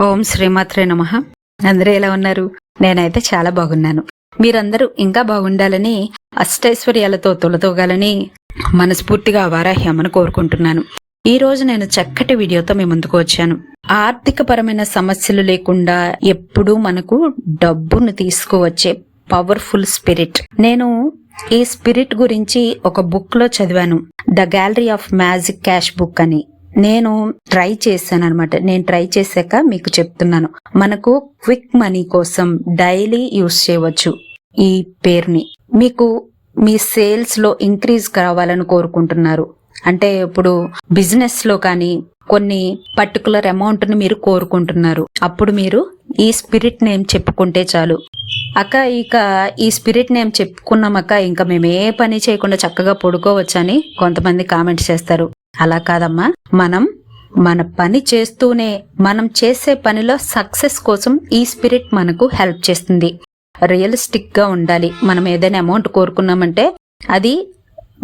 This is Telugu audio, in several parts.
ఓం శ్రీమాత్రే నమ. అందరూ ఎలా ఉన్నారు? నేనైతే చాలా బాగున్నాను. మీరందరూ ఇంకా బాగుండాలని అష్టైశ్వర్యాలతో తొలతోగాలని మనస్ఫూర్తిగా వారాహ్యమని కోరుకుంటున్నాను. ఈ రోజు నేను చక్కటి వీడియోతో మీ ముందుకు వచ్చాను. ఆర్థిక పరమైన సమస్యలు లేకుండా ఎప్పుడూ మనకు డబ్బును తీసుకువచ్చే పవర్ఫుల్ స్పిరిట్. నేను ఈ స్పిరిట్ గురించి ఒక బుక్లో చదివాను. The gallery of magic cash book అని. నేను ట్రై చేశాను అనమాట నేను ట్రై చేశాక మీకు చెప్తున్నాను. మనకు క్విక్ మనీ కోసం డైలీ యూస్ చేయవచ్చు ఈ పేరుని. మీకు మీ సేల్స్లో ఇంక్రీజ్ కావాలని కోరుకుంటున్నారు. అంటే ఇప్పుడు బిజినెస్లో కానీ కొన్ని పర్టికులర్ అమౌంట్ని మీరు కోరుకుంటున్నారు. అప్పుడు మీరు ఈ స్పిరిట్ నేమ్ చెప్పుకుంటే చాలు. అక్క ఇక ఈ స్పిరిట్ నేమ్ చెప్పుకున్నాం అక్క ఇంకా మేము ఏ పని చేయకుండా చక్కగా పడుకోవచ్చని కొంతమంది కామెంట్ చేస్తారు. అలా కాదమ్మా. మనం మన పని చేస్తూనే మనం చేసే పనిలో సక్సెస్ కోసం ఈ స్పిరిట్ మనకు హెల్ప్ చేస్తుంది. రియలిస్టిక్గా ఉండాలి. మనం ఏదైనా అమౌంట్ కోరుకున్నామంటే అది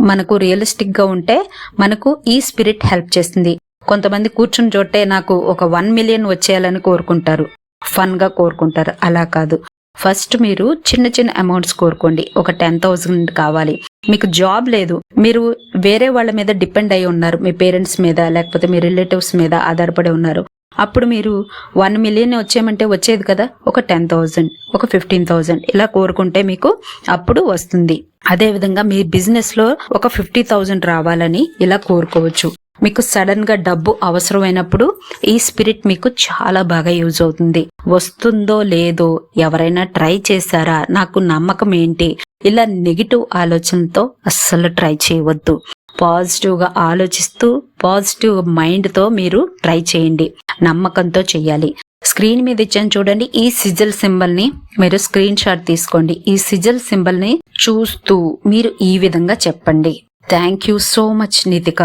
మనకు రియలిస్టిక్గా ఉంటే మనకు ఈ స్పిరిట్ హెల్ప్ చేస్తుంది. కొంతమంది కూర్చుని చోటే నాకు ఒక వన్ మిలియన్ వచ్చేయాలని కోరుకుంటారు. ఫన్గా కోరుకుంటారు. అలా కాదు. ఫస్ట్ మీరు చిన్న చిన్న అమౌంట్స్ కోరుకోండి. ఒక టెన్ థౌజండ్ కావాలి. మీకు జాబ్ లేదు మీరు వేరే వాళ్ళ మీద డిపెండ్ అయి ఉన్నారు మీ పేరెంట్స్ మీద లేకపోతే మీ రిలేటివ్స్ మీద ఆధారపడి ఉన్నారు. అప్పుడు మీరు వన్ మిలియన్ వచ్చేయమంటే వచ్చేది కదా? ఒక టెన్ థౌజండ్ ఒక ఫిఫ్టీన్ థౌజండ్. ఇలా కోరుకుంటే మీకు అప్పుడు వస్తుంది. అదే విధంగా మీ బిజినెస్లో ఒక ఫిఫ్టీ థౌజండ్ రావాలని ఇలా కోరుకోవచ్చు. మీకు సడన్గా డబ్బు అవసరమైనప్పుడు ఈ స్పిరిట్ మీకు చాలా బాగా యూజ్ అవుతుంది. వస్తుందో లేదో ఎవరైనా ట్రై చేశారా? నాకు నమ్మకం ఏంటి? ఇలా నెగిటివ్ ఆలోచనతో అస్సలు ట్రై చేయవద్దు. పాజిటివ్గా ఆలోచిస్తూ పాజిటివ్ మైండ్తో మీరు ట్రై చేయండి. నమ్మకంతో చెయ్యాలి స్క్రీన్ మీద ఇచ్చాను చూడండి ఈ సిజల్ సింబల్ని మీరు స్క్రీన్ షాట్ తీసుకోండి. ఈ సిజల్ సింబల్ని చూస్తూ మీరు ఈ విధంగా చెప్పండి. Thank you so much Nitika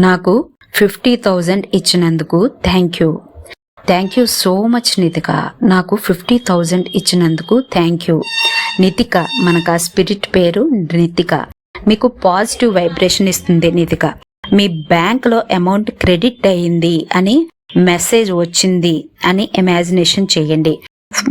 నాకు ఫిఫ్టీ థౌజండ్ ఇచ్చినందుకు thank you. Thank you so much Nitika. నాకు ఫిఫ్టీ థౌజండ్ ఇచ్చినందుకు థ్యాంక్ యూ. నితిక మనకు ఆ స్పిరిట్ పేరు నితిక. మీకు పాజిటివ్ వైబ్రేషన్ ఇస్తుంది నితిక. మీ బ్యాంక్లో అమౌంట్ క్రెడిట్ అయ్యింది అని మెసేజ్ వచ్చింది అని ఇమాజినేషన్ చేయండి.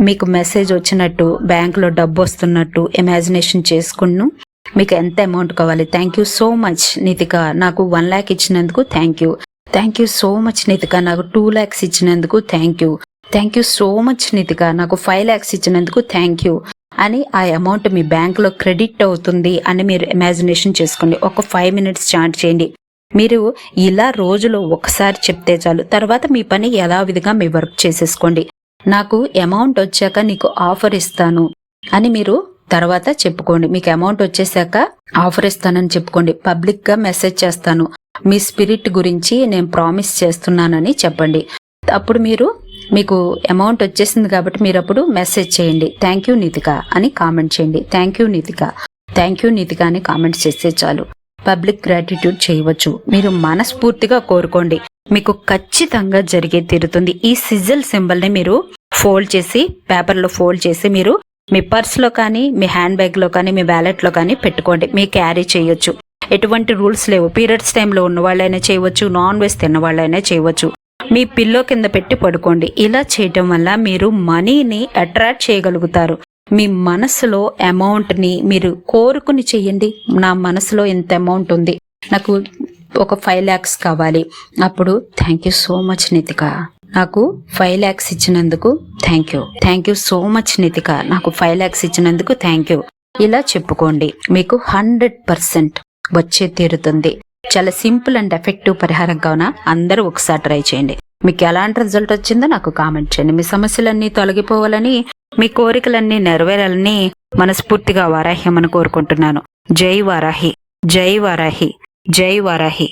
మీకు మెసేజ్ వచ్చినట్టు బ్యాంకులో డబ్బు వస్తున్నట్టు ఇమాజినేషన్ చేసుకున్ను. మీకు ఎంత అమౌంట్ కావాలి? Thank you so much Nitika నాకు వన్ ల్యాక్ ఇచ్చినందుకు thank you thank you so much Nitika నాకు టూ ల్యాక్స్ ఇచ్చినందుకు thank you thank you so much Nitika నాకు ఫైవ్ ల్యాక్స్ ఇచ్చినందుకు థ్యాంక్ యూ అని ఆ అమౌంట్ మీ బ్యాంక్లో క్రెడిట్ అవుతుంది అని మీరు ఇమాజినేషన్ చేసుకోండి. ఒక ఫైవ్ మినిట్స్ చాట్ చేయండి. మీరు ఇలా రోజులో ఒకసారి చెప్తే చాలు. తర్వాత మీ పని యథావిధిగా మీ వర్క్ చేసేసుకోండి. నాకు అమౌంట్ వచ్చాక నీకు ఆఫర్ ఇస్తాను. అని మీరు తర్వాత చెప్పుకోండి. మీకు అమౌంట్ వచ్చేసాక ఆఫర్ ఇస్తానని చెప్పుకోండి. పబ్లిక్గా మెసేజ్ చేస్తాను. మీ స్పిరిట్ గురించి నేను ప్రామిస్ చేస్తున్నానని చెప్పండి. అప్పుడు మీరు మీకు అమౌంట్ వచ్చేసింది కాబట్టి మీరు అప్పుడు మెసేజ్ చేయండి. థ్యాంక్ యూ నితిక అని కామెంట్ చేయండి. Thank you Nitika thank you Nitika అని కామెంట్ చేస్తే చాలు. పబ్లిక్ గ్రాటిట్యూడ్ చేయవచ్చు. మీరు మనస్ఫూర్తిగా కోరుకోండి. మీకు ఖచ్చితంగా జరిగే తీరుతుంది. ఈ సిజల్ సింబల్ని మీరు ఫోల్డ్ చేసి పేపర్లో ఫోల్డ్ చేసి మీరు మీ పర్స్లో కానీ మీ హ్యాండ్ బ్యాగ్లో కానీ మీ వ్యాలెట్లో కానీ పెట్టుకోండి. మీ క్యారీ చేయొచ్చు. ఎటువంటి రూల్స్ లేవు. పీరియడ్స్ టైంలో ఉన్న వాళ్ళైనా చేయవచ్చు. నాన్ వెజ్ తిన్న వాళ్ళైనా చేయవచ్చు. మీ పిల్లో కింద పెట్టి పడుకోండి. ఇలా చేయటం వల్ల మీరు మనీని అట్రాక్ట్ చేయగలుగుతారు. మీ మనసులో అమౌంట్ని మీరు కోరుకుని చెయ్యండి నా మనసులో ఇంత అమౌంట్ ఉంది. నాకు ఒక ఫైవ్ ల్యాక్స్ కావాలి. అప్పుడు thank you so much Nitika నాకు ఫైవ్ ల్యాక్స్ ఇచ్చినందుకు thank you thank you so much Nitika నాకు ఫైవ్ ల్యాక్స్ ఇచ్చినందుకు థ్యాంక్ యూ ఇలా చెప్పుకోండి. మీకు హండ్రెడ్ పర్సెంట్ వచ్చే తీరుతుంది. చాలా సింపుల్ అండ్ ఎఫెక్టివ్ పరిహారం కావున అందరూ ఒకసారి ట్రై చేయండి. మీకు ఎలాంటి రిజల్ట్ వచ్చిందో నాకు కామెంట్ చేయండి. మీ సమస్యలన్నీ తొలగిపోవాలని మీ కోరికలన్నీ నెరవేరాలని మనస్ఫూర్తిగా వారాహ్యమని కోరుకుంటున్నాను. జై వారాహి. జై వారాహి. జై వారాహి.